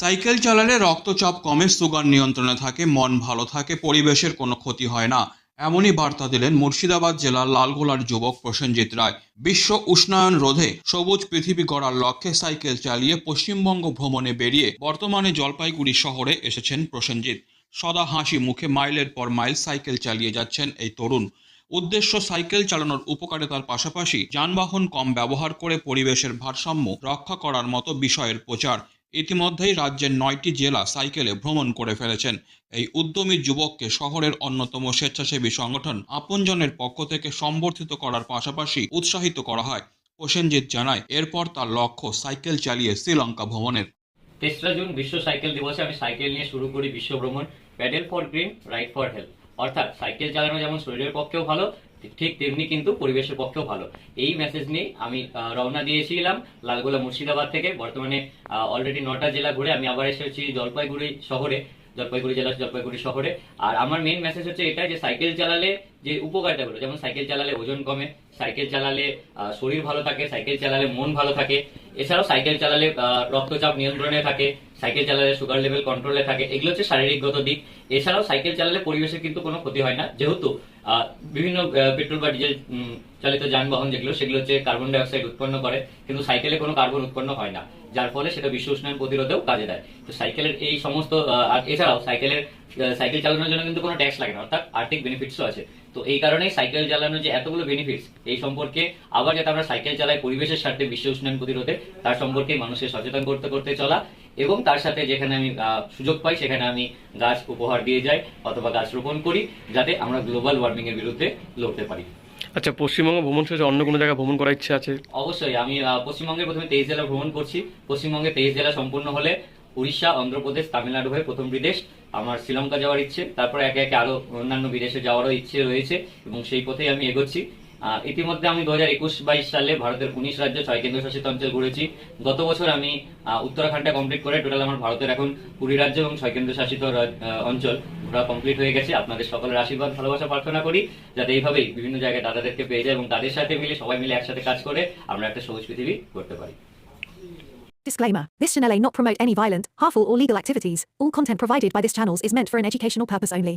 Cycle চালালে রক্তচাপ কমে, সুগার নিয়ন্ত্রণে থাকে, মন ভালো থাকে, পরিবেশের কোনো ক্ষতি হয় না। এমনই বার্তা দিলেন মুর্শিদাবাদ জেলার লালগোলার যুবক প্রসেনজিৎ রায়। বিশ্ব উষ্ণায়ন রোধে সবুজ পৃথিবী গড়ার লক্ষ্যে সাইকেল চালিয়ে পশ্চিমবঙ্গ ভ্রমণে বেরিয়ে বর্তমানে জলপাইগুড়ি শহরে এসেছেন প্রসেনজিৎ। সদা হাসি মুখে মাইলের পর মাইল সাইকেল চালিয়ে যাচ্ছেন এই তরুণ। উদ্দেশ্য সাইকেল চালানোর উপকারিতার পাশাপাশি যানবাহন কম ব্যবহার করে পরিবেশের ভারসাম্য রক্ষা করার মতো বিষয়ের প্রচার। ইতিমধ্যেই রাজ্যের নয়টি জেলা সাইকেলে ভ্রমণ করে ফেলেছেন। এই উদ্যমী যুবককে শহরের অন্যতম স্বেচ্ছাসেবী সংগঠন আপনজনের পক্ষ থেকে সম্বর্ধিত করার পাশাপাশি উৎসাহিত করা হয়, প্রসেনজিৎ জানায়। এরপর তার লক্ষ্য সাইকেল চালিয়ে শ্রীলঙ্কা ভ্রমণের। তেসরা জুন বিশ্ব সাইকেল দিবসে আমি সাইকেল নিয়ে শুরু করি বিশ্ব ভ্রমণ। Paddle for green, ride for health অর্থাৎ সাইকেল চালানো যেমন শরীরের পক্ষেও ভালো ঠিক তেমনি কিন্তু পরিবেশের পক্ষেও ভালো। এই মেসেজ নিয়ে আমি রওনা দিয়েছিলাম লালগোলা মুর্শিদাবাদ থেকে। বর্তমানে অলরেডি নটা জেলা ঘুরে আমি আবার এসেছি জলপাইগুড়ি শহরে। জলপাইগুড়ি জেলা, জলপাইগুড়ি শহরে। আর আমার মেন মেসেজ হচ্ছে এটা যে সাইকেল চালালে যে উপকারিতাগুলো, যেমন সাইকেল চালালে ওজন কমে সাইকেল চালালে শরীর ভালো থাকে সাইকেল চালালে মন ভালো থাকে। এছাড়াও সাইকেল চালালে রক্তচাপ নিয়ন্ত্রণে থাকে সাইকেল চালালে সুগার লেভেল কন্ট্রোলে থাকে। এগুলো হচ্ছে শারীরিকগত দিক। এছাড়াও সাইকেল চালালে পরিবেশের কিন্তু কোনো ক্ষতি হয় না। যেহেতু বিভিন্ন পেট্রোল বা ডিজেল চালিত যানবাহন যেগুলো, সেগুলো হচ্ছে কার্বন ডাই অক্সাইড উৎপন্ন করে, কিন্তু সাইকেলে কোনো কার্বন উৎপন্ন হয় না। যার ফলে সেটা বিশ্ব উষ্ণায়ন প্রতিরোধেও কাজে দেয়। তো সাইকেলের এই সমস্ত এছাড়াও সাইকেলের সাইকেল চালানোর জন্য কিন্তু কোনো ট্যাক্স লাগে না, অর্থাৎ আর্থিক বেনিফিটসও আছে। তো এই কারণেই সাইকেল চালানোর যে এতগুলো বেনিফিটস এই সম্পর্কে আবার যাতে আমরা সাইকেল চালাই পরিবেশের স্বার্থে বিশ্ব উষ্ণায়ন প্রতিরোধে, তার সম্পর্কে মানুষের সচেতন করতে করতে চলা এবং তার সাথে যেখানে আমি সুযোগ পাই, সেখানে আমি গাছ উপহার দিয়ে যাই অথবা গাছ রোপণ করি, যাতে আমরা গ্লোবাল ওয়ার্মিং এর বিরুদ্ধে লড়তে পারি। আচ্ছা পশ্চিমবঙ্গ ভ্রমণ শেষে অন্য কোনো জায়গায় ভ্রমণ করার ইচ্ছে আছে? অবশ্যই, আমি পশ্চিমবঙ্গে প্রথমে তেইশ জেলা ভ্রমণ করছি। পশ্চিমবঙ্গে তেইশ জেলা সম্পূর্ণ হলে উড়িষ্যা, অন্ধ্রপ্রদেশ, তামিলনাড়ু হয়ে প্রথম বিদেশ। আমার শ্রীলঙ্কা যাওয়ার ইচ্ছে, তারপরে একে একে আরও অন্যান্য বিদেশে যাওয়ারও ইচ্ছে রয়েছে, এবং সেই পথেই আমি এগোচ্ছি। ইতিমধ্যে আমি দু হাজার একুশ বাইশ সালে ভারতের উনিশ রাজ্য ছয় কেন্দ্রশাসিত অঞ্চল ঘুরেছি গত বছর আমি আহ, উত্তরাখণ্ডে কমপ্লিট করে টোটাল আমার ভারতের এখন কুড়ি রাজ্য এবং ছয় কেন্দ্রশাসিত অঞ্চল ঘোরা কমপ্লিট হয়ে গেছে আপনাদের সকলের আশীর্বাদ ভালোবাসা প্রার্থনা করি যাতে এইভাবেই বিভিন্ন জায়গায় দাদাদেরকে পেয়ে যায় এবং তাদের সাথে মিলে সবাই মিলে একসাথে কাজ করে আমরা একটা সবুজ পৃথিবী করতে পারি Disclaimer This channel may not promote any violent, harmful, or legal activities. All content provided by this channel is meant for an educational purpose only.